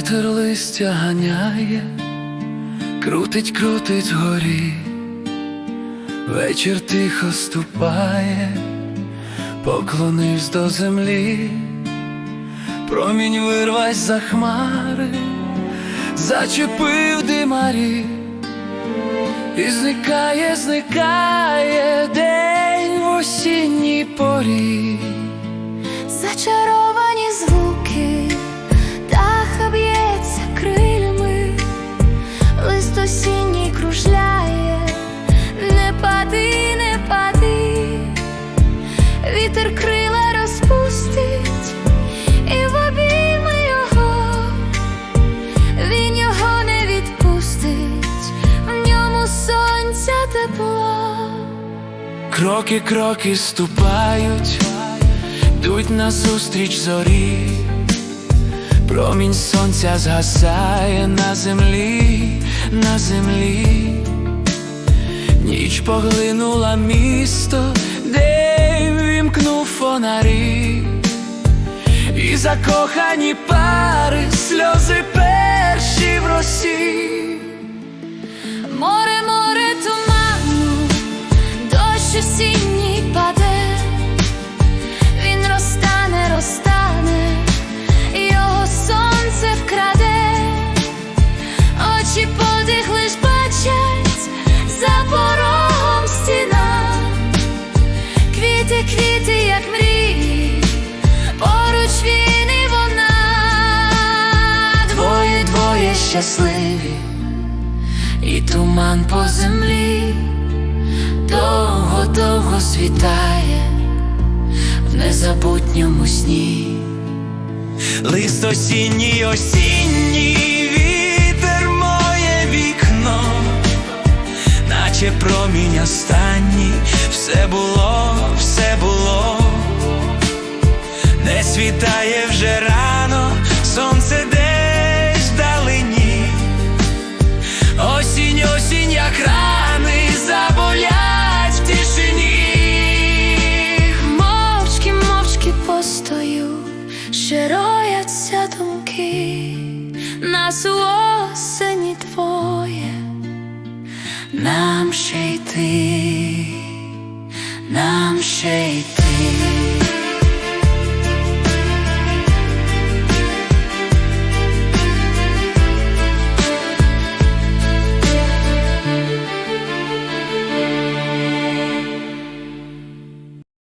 Вітер листя ганяє, крутить, крутить горі, вечір тихо ступає, поклонився до землі, промінь вирвась за хмари, зачепив димарі, і зникає, зникає день в осінній порі. Кроки, кроки ступають, йдуть назустріч зорі, промінь сонця згасає на землі, на землі, ніч поглинула місто, день вімкнув фонарі, і закохані пари, сльози осінній паде, він розтане, розтане, його сонце вкраде, очі подих лиш бачать за порогом стіна, квіти, квіти, як мрії, поруч він вона, двоє, двоє щасливі. І туман по землі світає в незабутньому сні. Лист осінній, осінній вітер моє вікно, наче промінь останній, все було, все було, не світає нас у осені твоє, Нам ще йти, нам ще йти.